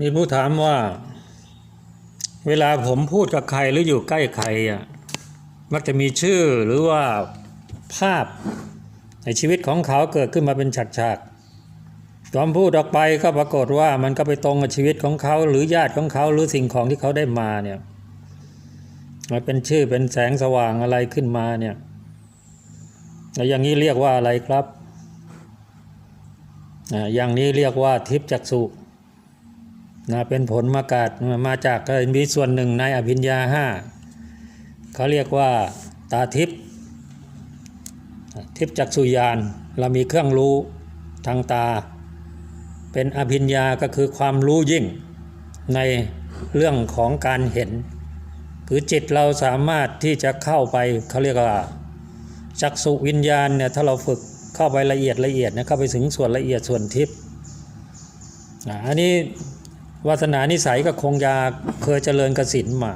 มีผู้ถามว่า เวลาผมพูดกับใครหรืออยู่ใกล้ใครอะมักจะมีชื่อหรือว่าภาพในชีวิตของเขาเกิดขึ้นมาเป็นฉากๆตอนพูดออกไปก็ปรากฏว่ามันก็ไปตรงกับชีวิตของเขา หรือญาติของเขาหรือสิ่งของที่เขาได้มาเนี่ยมันเป็นชื่อเป็นแสงสว่างอะไรขึ้นมาเนี่ยแล้วอย่างนี้เรียกว่าอะไรครับอ่าอย่างนี้เรียกว่าทิพย์จักษุ นะเป็นผลมากาศมาจากมีส่วนหนึ่งในอภิญญาห้าเขาเรียกว่าตาทิพย์ทิพย์จักษุญาณเรามีเครื่องรู้ทางตา เป็นอภิญญาก็คือความรู้ยิ่งในเรื่องของการเห็น คือจิตเราสามารถที่จะเข้าไปเขาเรียกว่าจักษุวิญญาณเนี่ยถ้าเราฝึกเข้าไปละเอียดละเอียดนะเข้าไปถึงส่วนละเอียดส่วนทิพย์อันนี้ วาสนานิสัยก็คงจะเคยเจริญกสินมา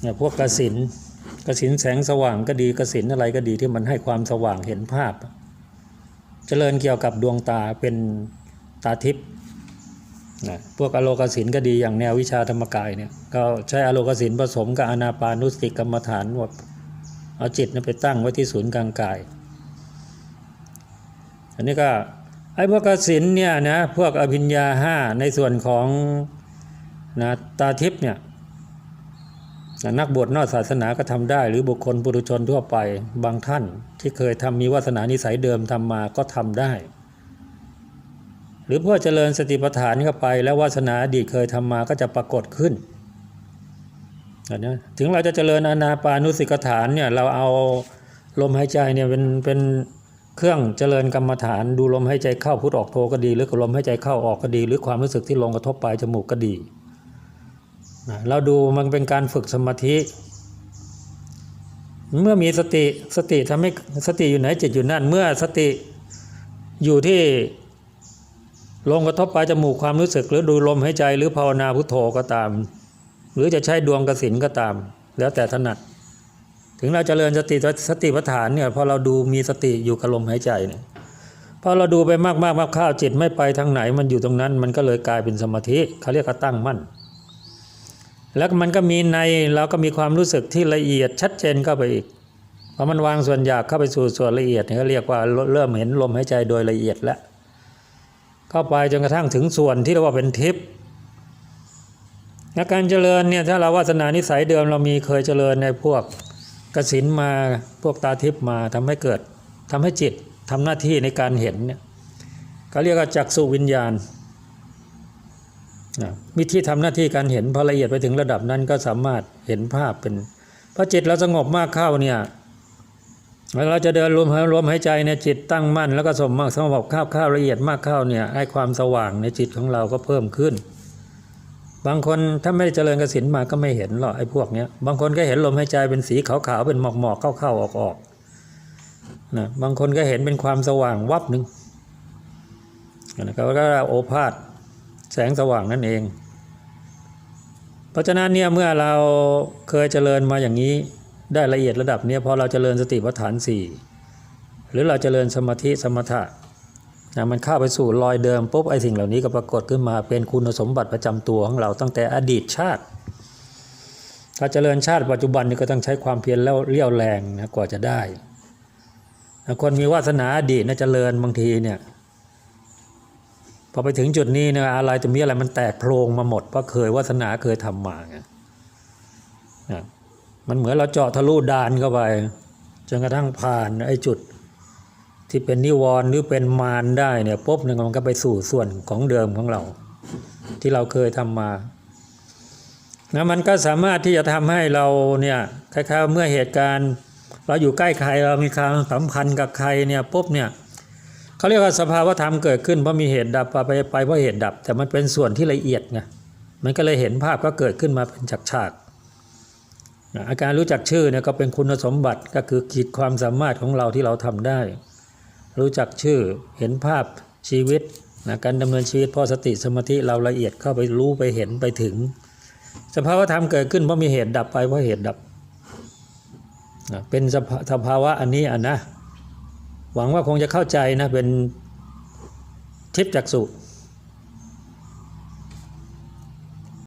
เนี่ยพวกกสินกสินแสงสว่างก็ดีกสินอะไรก็ดีที่มันให้ความสว่างเห็นภาพ เจริญเกี่ยวกับดวงตาเป็นตาทิพย์นะพวกอโลกสินก็ดีอย่างแนววิชาธรรมกายเนี่ยก็ใช้อโลกสินผสมกับอนาปานุสติกรรมฐานว่าเอาจิตไปตั้งไว้ที่ศูนย์กลางกาย อันนี้ก็ อ้พวกกสินเนี่ยนะพวกอภิญญาห้าในส่วนของนะตาทิพย์เนี่ยนะนักบวชนอกศาสนาก็ทำได้ หรือบุคคลปุถุชนทั่วไปบางท่านที่เคยทำมีวาสนานิสัยเดิมทำมาก็ทำได้ หรือพวกเจริญสติปัฏฐานเข้าไป แล้ววาสนาอดีตเคยทำมาก็จะปรากฏขึ้นนะถึงเราจะเจริญอนาปานุสิกฐานเนี่ยเราเอาลมหายใจเนี่ยเป็นเป็น เครื่องเจริญกรรมฐานดูลมหายใจเข้าพุทออกโทก็ดี หรือลมหายใจเข้าออกก็ดี หรือความรู้สึกที่ลงกระทบปลายจมูกก็ดีเราดูมันเป็นการฝึกสมาธิ เมื่อมีสติสติทำให้สติอยู่ไหนจิตอยู่นั่น เมื่อสติอยู่ที่ลงกระทบปลายจมูกความรู้สึก หรือดูลมหายใจหรือภาวนาพุทโธก็ตาม หรือจะใช้ดวงกสินก็ตาม แล้วแต่ถนัด ถึงเราจเจริญสติสติปัฏฐานเนี่ยพอเราดูมีสติอยู่กับลมหายใจเนี่ยพอเราดูไปมากๆมากข้าวจิตไม่ไปทางไหนมันอยู่ตรงนั้น มันก็เลยกลายเป็นสมาธิเขาเรียกว่าตั้งมั่น แล้วมันก็มีในเราก็มีความรู้สึกที่ละเอียดชัดเจนเข้าไปอีกพอมันวางส่วนหยาบเข้าไปสู่ส่วนละเอียดเนี่ยเขาเรียกว่าเริ่มเห็นลมหายใจโดยละเอียดแล้วเข้าไปจนกระทั่งถึงส่วนที่เรียกว่าเป็นทิพย์การเจริญเนี่ยถ้าเราวาสนานิสัยเดิมเรามีเคยเจริญในพวก กสินมาพวกตาทิพมาทำให้เกิดทำให้จิตทำหน้าที่ในการเห็นเนี่ยก็เรียกว่าจักษุวิญญาณนะมีที่ทำหน้าที่การเห็นพอละเอียดไปถึงระดับนั้นก็สามารถเห็นภาพเป็นพอจิตเราสงบมากเข้าเนี่ยเราจะเดินรวมรวมหายใจเนี่ยจิตตั้งมั่นแล้วก็สมมากสงบข้าวข้าวละเอียดมากเข้าเนี่ยไอ้ความสว่างในจิตของเราก็เพิ่มขึ้น บางคนถ้าไม่ได้เจริญกสินมาก็ไม่เห็นหรอกไอ้พวกเนี้ยบางคนก็เห็นลมหายใจเป็นสีขาวๆเป็นหมอกๆเข้าๆออกๆนะบางคนก็เห็นเป็นความสว่างวับหนึ่งนะครับก็โอภาษแสงสว่างนั่นเอง เพราะฉะนั้นเนี่ยเมื่อเราเคยเจริญมาอย่างนี้ได้ละเอียดระดับเนี้ยพอเราเจริญสติปัฏฐานสี่หรือเราเจริญสมาธิสมถะ นะมันเข้าไปสู่รอยเดิมปุ๊บไอ้สิ่งเหล่านี้ก็ปรากฏขึ้นมาเป็นคุณสมบัติประจำตัวของเราตั้งแต่อดีตชาติถ้าเจริญชาติปัจจุบันนี่ก็ต้องใช้ความเพียรแล้วเลี้ยวแรงนะกว่าจะได้คนมีวาสนาอดีตนะเจริญบางทีเนี่ยพอไปถึงจุดนี้เนี่ยอะไรจะมีอะไรมันแตกโพรงมาหมดเพราะเคยวาสนาเคยทำมาไงนะมันเหมือนเราเจาะทะลุดานเข้าไปจนกระทั่งผ่านไอ้จุด ที่เป็นนิวรณ์หรือเป็นมารได้เนี่ยปุ๊บเนี่ยมันก็ไปสู่ส่วนของเดิมของเรา ที่เราเคยทำมานะมันก็สามารถที่จะทำให้เราเนี่ยคล้ายๆเมื่อเหตุการณ์ เราอยู่ใกล้ใครเรามีความสัมพันธ์กับใครเนี่ยปุ๊บเนี่ยเขาเรียกว่าสภาวธรรมเกิดขึ้นเพราะมีเหตุดับไปไปเพราะเหตุดับ แต่มันเป็นส่วนที่ละเอียดไงมันก็เลยเห็นภาพก็เกิดขึ้นมาเป็นฉากๆอาการรู้จักชื่อเนี่ยก็เป็นคุณสมบัติก็คือขีดความสามารถของเราที่เราทำได้ รู้จักชื่อเห็นภาพชีวิตนะการดำเนินชีวิตพอสติสมาธิเราละเอียดเข้าไปรู้ไปเห็นไปถึง สภาวะธรรมเกิดขึ้นเพราะมีเหตุดับไปเพราะเหตุดับนะเป็นสภาวะอันนี้อะนะหวังว่าคงจะเข้าใจนะเป็นทิพจักสุ